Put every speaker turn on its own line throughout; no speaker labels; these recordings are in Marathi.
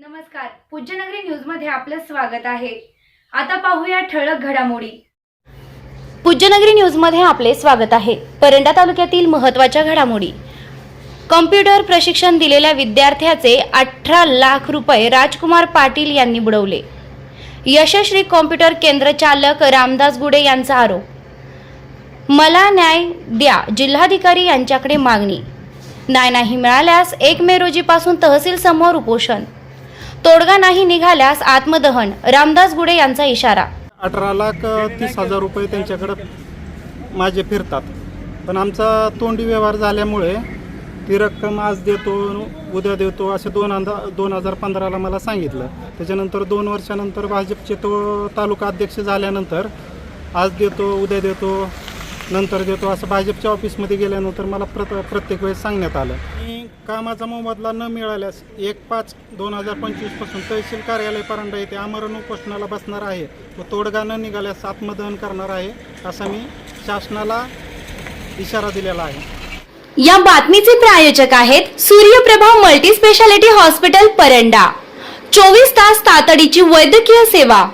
नमस्कार. पूज्यनगरी न्यूजमध्ये आपलं स्वागत आहे. आता पाहूया ठळक घडामोडी. पूज्यनगरी न्यूजमध्ये आपले स्वागत आहे. परंडा तालुक्यातील महत्त्वाच्या घडामोडी. कम्प्युटर प्रशिक्षण दिलेल्या विद्यार्थ्याचे अठरा लाख रुपये राजकुमार पाटील यांनी बुडवले. यशश्री कॉम्प्युटर केंद्र चालक रामदास गुडे यांचा आरोप. मला न्याय द्या जिल्हाधिकारी यांच्याकडे मागणी. न्याय नाही मिळाल्यास एक मे रोजीपासून तहसील समोर उपोषण. तोडगा नाही निघाल्यास आत्मदहन. रामदास गुडे यांचा इशारा.
अठरा लाख तीस हजार रुपये त्यांच्याकडं माझे फिरतात. पण आमचा तोंडी व्यवहार झाल्यामुळे ती रक्कम आज देतो उद्या देतो असे दोन अंदा दोन हजार पंधराला मला सांगितलं. त्याच्यानंतर दोन वर्षानंतर भाजपचे तो तालुका अध्यक्ष झाल्यानंतर आज देतो उद्या देतो. नंतर देतो असं भाजपच्या ऑफिसमध्ये गेल्यानंतर मला प्रत प्रत्येक वेळेस सांगण्यात आलं. मी कामाचा मोबदला न मिळाल्यास एक पाच दोन हजार पंचवीसपासून तहसील कार्यालय परांडा येथे आमरण उपोषणाला बसणार आहे व तोडगा न निघाल्यास आत्मदहन करणार आहे असा मी शासनाला इशारा दिलेला आहे.
या बातमीचे प्रायोजक आहेत Suryaprabha multi speciality hospital Paranda. चोवीस तास तातडीची वैद्यकीय सेवा.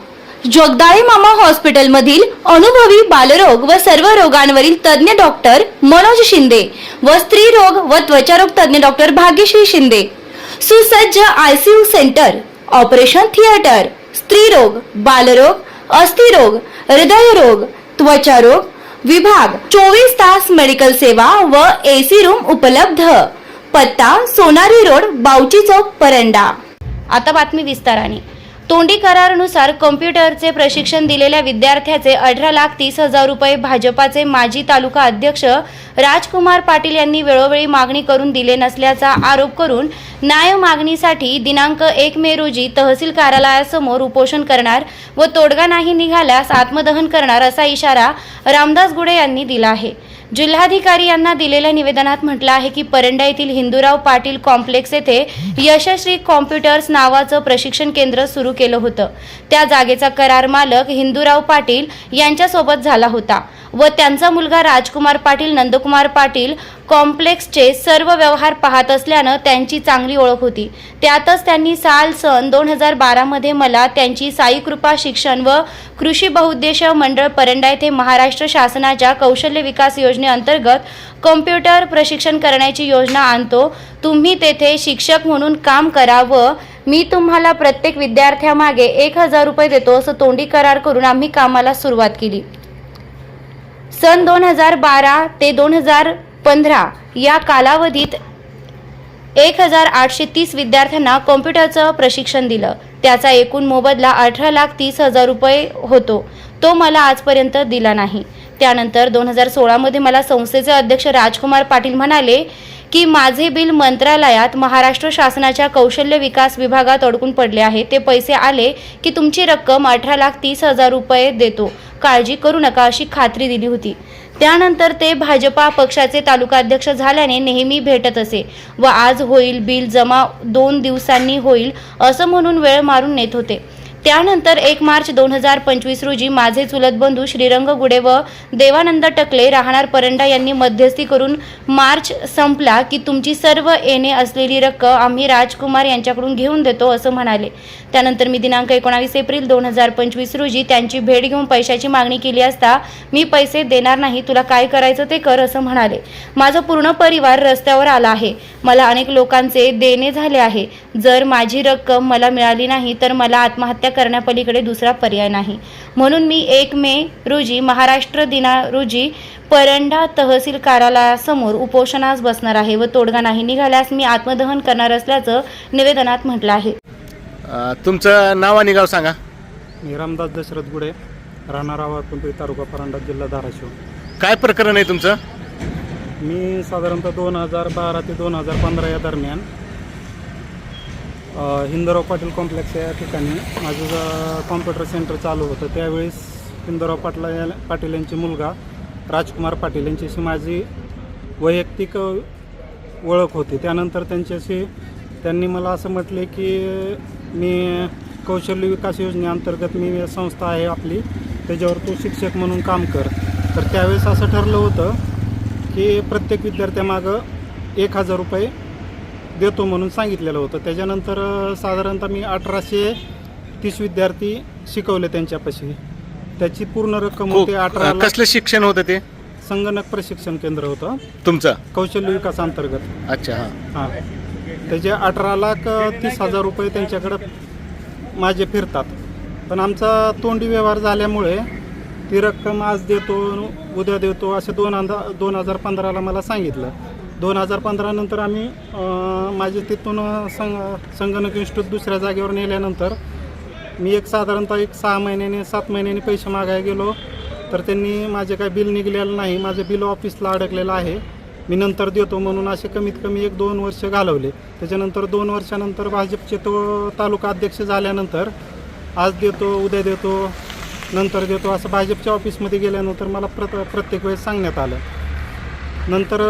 जगदाळे मामा हॉस्पिटल मधील अनुभवी बालरोग व सर्व रोगांवरील तज्ञ डॉक्टर मनोज शिंदे व स्त्री रोग व त्वचारोग तज्ञ डॉक्टर भाग्यश्री शिंदे. सुसज्ज आयसीयू सेंटर ऑपरेशन थिएटर स्त्रीरोग बालरोग अस्थिरोग हृदयरोग त्वचारोग विभाग चोवीस तास मेडिकल सेवा व एसी रूम उपलब्ध. पत्ता सोनारी रोड बावची चौक परंडा. आता बातमी विस्ताराने. तोंडी करारानुसार कम्प्युटरचे प्रशिक्षण दिलेल्या विद्यार्थ्याचे अठरा लाख तीस हजार रुपये भाजपाचे माजी तालुका अध्यक्ष राजकुमार पाटील यांनी वेळोवेळी मागणी करून दिले नसल्याचा आरोप करून न्याय मागणीसाठी दिनांक एक मे रोजी तहसील कार्यालयासमोर उपोषण करणार व तोडगा नाही निघाल्यास आत्मदहन करणार असा इशारा रामदास गुडे यांनी दिला आहे. जिल्हाधिकारी यांना दिलेल्या निवेदनात म्हटलं आहे की परंडा येथील हिंदूराव पाटील कॉम्प्लेक्स येथे यशश्री कॉम्प्युटर्स नावाचं प्रशिक्षण केंद्र सुरू केलं होतं. त्या जागेचा करार मालक हिंदूराव पाटील यांच्यासोबत झाला होता व त्यांचा मुलगा राजकुमार पाटील नंदकुमार पाटील कॉम्प्लेक्सचे सर्व व्यवहार पाहत असल्यानं त्यांची चांगली ओळख होती. त्यातच त्यांनी साल सन दोन हजार बारामध्ये मला त्यांची साईकृपा शिक्षण व कृषी बहुउद्देशीय मंडळ परंडा येथे महाराष्ट्र शासनाच्या कौशल्य विकास योजना योजनेअंतर्गत कॉम्प्युटर प्रशिक्षण करण्याची योजना आणतो. तुम्ही तेथे शिक्षक म्हणून काम करा व मी तुम्हाला प्रत्येक विद्यार्थ्यामागे एक हजार रुपये देतो असं तोंडी करार करून आम्ही कामाला सुरुवात केली. सन दोन हजार बारा ते दोन हजार पंधरा या कालावधीत एक हजार आठशे तीस विद्यार्थ्यांना कॉम्प्युटरचं प्रशिक्षण दिलं. त्याचा एकूण मोबदला अठरा लाख तीस हजार रुपये होतो. तो मला आजपर्यंत दिला नाही. त्यानंतर दोन हजार सोळामध्ये मला संस्थेचे अध्यक्ष राजकुमार पाटील म्हणाले की माझे बिल मंत्रालयात महाराष्ट्र शासनाच्या कौशल्य विकास विभागात अडकून पडले आहे. ते पैसे आले की तुमची रक्कम अठरा लाख तीस हजार रुपये देतो. काळजी करू नका अशी खात्री दिली होती. त्यानंतर ते भाजपा पक्षाचे तालुका अध्यक्ष झाल्याने नेहमी भेटत असे व आज होईल बिल जमा दोन दिवसांनी होईल असं म्हणून वेळ मारून नेत होते. त्यानंतर एक मार्च दोन हजार पंचवीस रोजी माझे चुलत बंधू श्रीरंग गुडे व देवानंद टकले राहणार परंडा यांनी मध्यस्थी करून मार्च संपला की तुमची सर्व येणे असलेली रक्कम आम्ही राजकुमार यांच्याकडून घेऊन देतो असं म्हणाले. त्यानंतर मी दिनांक एकोणावीस एप्रिल दोन हजार पंचवीस रोजी त्यांची भेट घेऊन पैशाची मागणी केली असता मी पैसे देणार नाही तुला काय करायचं ते कर असं म्हणाले. माझा पूर्ण परिवार रस्त्यावर आला आहे. मला अनेक लोकांचे देणे झाले आहे. जर माझी रक्कम मला मिळाली नाही तर मला आत्महत्या करण्यापलीकडे दुसरा पर्याय नाही. म्हणून मी एक मे रोजी महाराष्ट्र दिना रोजी परंडा तहसील कार्यालयासमोर उपोषणास बसणार आहे व तोडगा नाही निघाल्यास मी आत्मदहन करणार असल्याचं निवेदनात म्हटलं आहे.
अ, तुमचं नाव आणि गाव सांगा.
मी रामदास दशरथ गुडे राहणार आवाज पिंपरी तालुका परांडा जिल्हा धाराशिव.
काय प्रकरण आहे तुमचं?
मी साधारणतः दोन हजार बारा ते दोन हजार पंधरा या दरम्यान अ, हिंदराव पाटील कॉम्प्लेक्स या ठिकाणी माझं ज- कॉम्प्युटर सेंटर चालू होतं त्यावेळेस हिंदराव पाटला या पाटील यांचे मुलगा राजकुमार पाटील यांच्याशी माझी वैयक्तिक अ, ओळख होती. त्यानंतर त्यांच्याशी त्यांनी मला असं म्हटले की मी कौशल्य विकास योजनेअंतर्गत मी संस्था आहे आपली. त्याच्यावर तू शिक्षक म्हणून काम कर. तर त्यावेळेस असं ठरलं होतं की प्रत्येक विद्यार्थ्यामागं एक हजार रुपये देतो म्हणून सांगितलेलं होतं. त्याच्यानंतर साधारणतः मी अठराशे तीस विद्यार्थी शिकवले त्यांच्यापाशी. त्याची पूर्ण रक्कम होती अठरा
कसलं शिक्षण होतं ते?
संगणक प्रशिक्षण केंद्र होतं.
तुमचं?
कौशल्य विकास अंतर्गत.
अच्छा हां.
हां. त्याचे अठरा लाख तीस हजार रुपये त्यांच्याकडं माझे फिरतात. पण आमचा तोंडी व्यवहार झाल्यामुळे ती रक्कम आज देतो उद्या देतो असे दोन अंदा दोन हजार पंधराला मला सांगितलं. दोन हजार पंधरानंतर आम्ही माझे तिथून संग संगणक इन्स्टिट्यूट दुसऱ्या जागेवर नेल्यानंतर मी एक साधारणतः एक सहा महिन्याने सात महिन्याने पैसे मागायला गेलो. तर त्यांनी माझे काय बिल निघलेलं नाही. माझं बिल ऑफिसला अडकलेलं आहे. मी नंतर देतो म्हणून असे कमीत कमी एक दोन वर्ष घालवले. त्याच्यानंतर दोन वर्षानंतर भाजपचे तो तालुका अध्यक्ष झाल्यानंतर आज देतो उद्या देतो नंतर देतो असं भाजपच्या ऑफिसमध्ये गेल्यानंतर मला प्रत प्रत्येक वेळेस सांगण्यात आलं. नंतर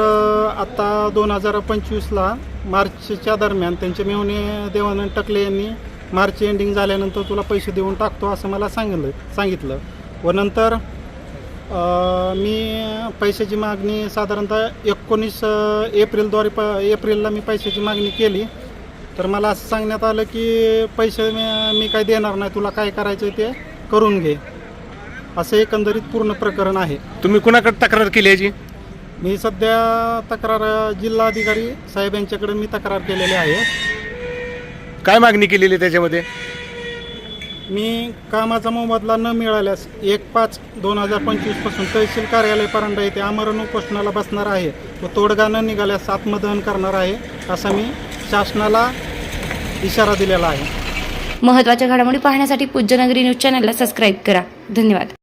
आत्ता दोन हजार पंचवीसला मार्चच्या दरम्यान त्यांचे मेहुणे देवानंद टकले यांनी मार्च एंडिंग झाल्यानंतर तुला पैसे देऊन टाकतो असं मला सांगितलं सांगितलं. व नंतर अ, मी पैशाची मागणी साधारणतः एकोणीस एप्रिलद्वारे प एप्रिलला मी पैशाची मागणी केली. तर मला असं सांगण्यात आलं की पैसे मी मी काय देणार नाही तुला काय करायचं ते करून घे. असं एकंदरीत पूर्ण प्रकरण आहे.
तुम्ही कुणाकडे तक्रार केली याची?
मी सध्या तक्रार जिल्हाधिकारी साहेब यांच्याकडे मी तक्रार केलेली आहे.
काय मागणी केलेली आहे त्याच्यामध्ये?
मी कामाचा मोबदला न मिळाल्यास एक पाच दोन हजार पंचवीसपासून तहसील कार्यालय परंडा येथे आमरण उपोषणाला बसणार आहे व तोडगा न निघाल्यास आत्मदहन करणार आहे असा मी शासनाला इशारा दिलेला आहे.
महत्त्वाच्या घडामोडी पाहण्यासाठी पूज्यनगरी न्यूज चॅनलला सबस्क्राईब करा. धन्यवाद.